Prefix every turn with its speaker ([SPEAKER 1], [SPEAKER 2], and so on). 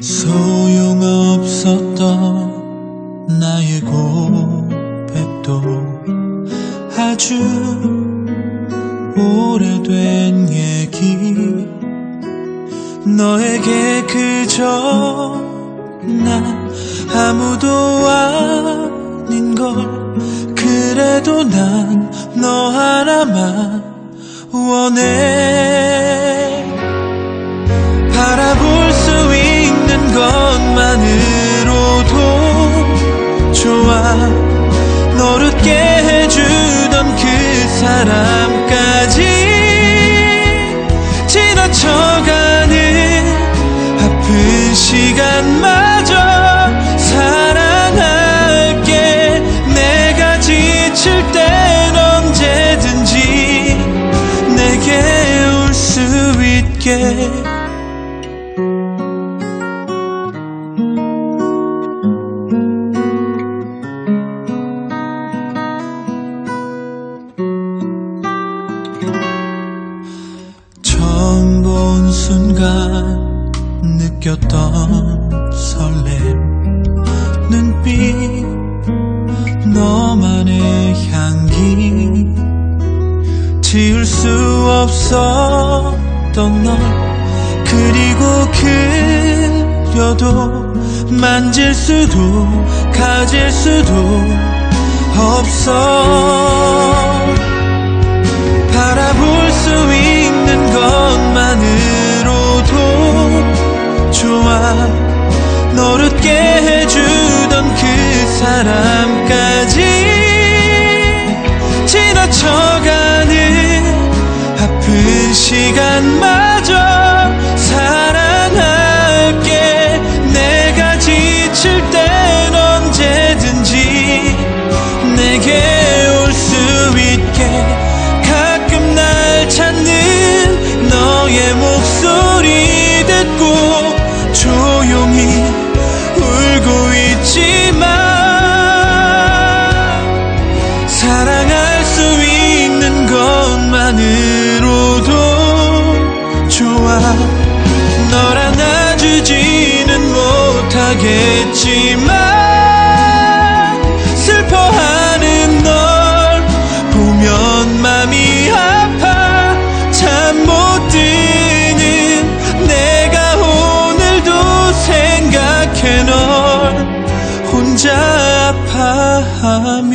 [SPEAKER 1] 소용없었던 나의 고백도 아주 오래된 얘기. 너에게 그저 난 아무도 아닌 걸. 그래도 난 너 하나만 원해. 바라볼 수 있는 것만으로도 좋아. 널 웃게 해주던 그 사람까지 지나쳐가는 아픈 시간마 있게 처음 본 순간 느꼈던 설렘. 눈빛 너만의 향기. 지울 수 없 었던 널. 그리고 그려도 만질 수도 가질 수도 없어. 바라볼 수 있는 것만으로도 좋아. 널 웃게 해주던 그 사람까지 아픈 시간마저 사랑할게. 내가 지칠 땐 언제든지 내게 올 수 있게. 가끔 날 찾는 너의 목소리 듣고 조용히 울고 있지만 사랑할 수 있는 것만으 하겠지만 슬퍼하는 널 보면 맘이 아파. 잠 못 드는 내가 오늘도 생각해 널 혼자 아파하며